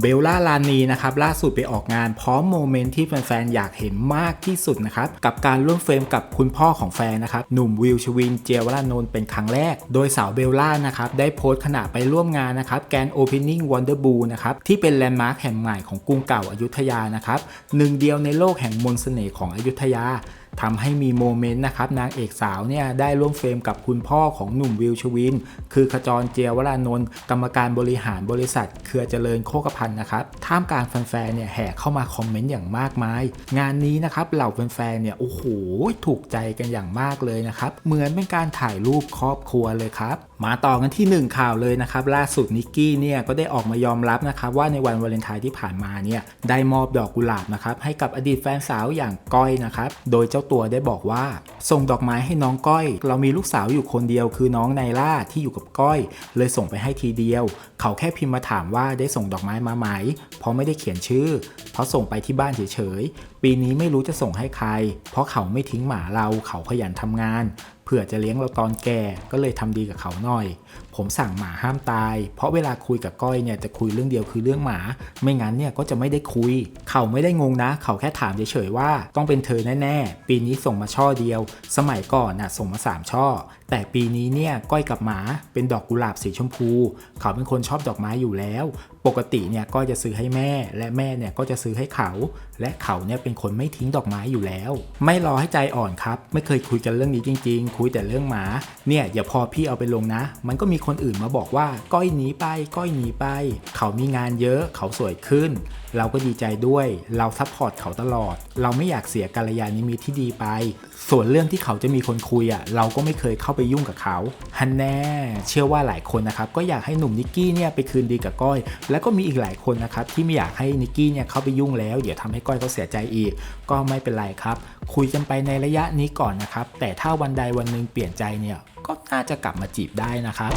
เบลล่าลานีนะครับล่าสุดไปออกงานพร้อมโมเมนต์ที่แฟนๆอยากเห็นมากที่สุดนะครับกับการร่วมเฟรมกับคุณพ่อของแฟนนะครับหนุ่มวิลชวินเจวรานนท์เป็นครั้งแรก โดยสาวเบลล่านะครับได้โพสต์ขณะไปร่วมงานนะครับแกนโอเพนนิ่งวันเดอร์บูนะครับที่เป็นแลนด์มาร์คแห่งใหม่ของกรุงเก่าอายุทยานะครับหนึ่งเดียวในโลกแห่งมนต์เสน่ห์ของอยุธยา ทำให้มีโมเมนต์นะครับนางเอกสาวเนี่ยได้ร่วมเฟรมกับคุณพ่อของหนุ่มวิลชวิน คือขจรเจียวรานนท์กรรมการบริหารบริษัท เครือเจริญโคกพันธ์นะครับท่ามกลางแฟนๆเนี่ยแห่เข้ามาคอมเมนต์อย่างมากมาย งานนี้นะครับเหล่าแฟนๆเนี่ยโอ้โหถูกใจกันอย่างมากเลยนะครับเหมือนเป็นการถ่ายรูปครอบครัวเลยครับมาต่อกันที่หนึ่งข่าวเลยนะครับล่าสุดนิกกี้เนี่ยก็ได้ออกมายอมรับนะครับว่าในวันวาเลนไทน์ที่ผ่านมาเนี่ยได้มอบดอกกุหลาบนะครับให้กับอดีตแฟนสาวอย่างก้อยนะครับโดยเจ้าตัวได้บอกว่า ส่งดอกไม้ให้น้องก้อย เรามีลูกสาวอยู่คนเดียวคือน้องไนล่าที่อยู่กับก้อย เลยส่งไปให้ทีเดียว เขาแค่พิมพ์มาถามว่าได้ส่งดอกไม้มาไหม เพราะไม่ได้เขียนชื่อ เพราะส่งไปที่บ้านเฉยๆ ปีนี้ไม่รู้จะส่งให้ใคร เพราะเขาไม่ทิ้งหมาเราเขาขยันทำงาน เผื่อจะเลี้ยงเราตอนแก่ก็เลยทำดีกับเขาหน่อย ผมสั่งหมาห้ามตาย เพราะเวลาคุยกับก้อยเนี่ยจะคุยเรื่องเดียวคือเรื่องหมา ไม่งั้นเนี่ยก็จะไม่ได้คุย เขาไม่ได้งงนะ เขาแค่ถามเฉยๆว่า ต้องเป็นเธอแน่ๆ ปีนี้ส่งมาช่อเดียว สมัยก่อนน่ะส่งมาสามช่อ แต่ปีนี้เนี่ยก้อยกับหมาเป็นดอกกุหลาบสีชมพู เขาเป็นคนชอบดอกไม้อยู่แล้ว ปกติเนี่ยก็จะซื้อให้แม่และแม่เนี่ยก็จะซื้อให้เขา และเขาเนี่ยเป็นคนไม่ทิ้งดอกไม้อยู่แล้ว ไม่รอให้ใจอ่อนครับ ไม่เคยคุยกันเรื่องนี้จริง ๆ คุยแต่เรื่องหมาเนี่ยอย่าพอพี่เอาไปลงนะ มันก็มีคนอื่นมาบอกว่าก้อยหนีไปก้อยหนีไป เขามีงานเยอะเขาสวยขึ้น เราก็ดีใจด้วย เราซัพพอร์ตเขาตลอด เราไม่อยากเสียกัลยาณมิตรที่ดีไป ส่วนเรื่องที่เขาจะมีคนคุยอะเราก็ไม่เคยเข้าไปยุ่งกับเขาฮันแน่ เชื่อว่าหลายคนนะครับก็อยากให้หนุ่มนิกกี้เนี่ยไปคืนดีกับก้อยแล้วก็มีอีกหลายคนนะครับที่ไม่อยากให้นิกกี้เนี่ยเข้าไปยุ่งแล้วเดี๋ยวทำให้ก้อยเขาเสียใจอีก ก็ไม่เป็นไรครับ คุยกันไปในระยะนี้ก่อนนะครับ แต่ถ้าวันใดวันหนึ่งเปลี่ยนใจเนี่ยก็น่าจะกลับมาจีบได้นะครับ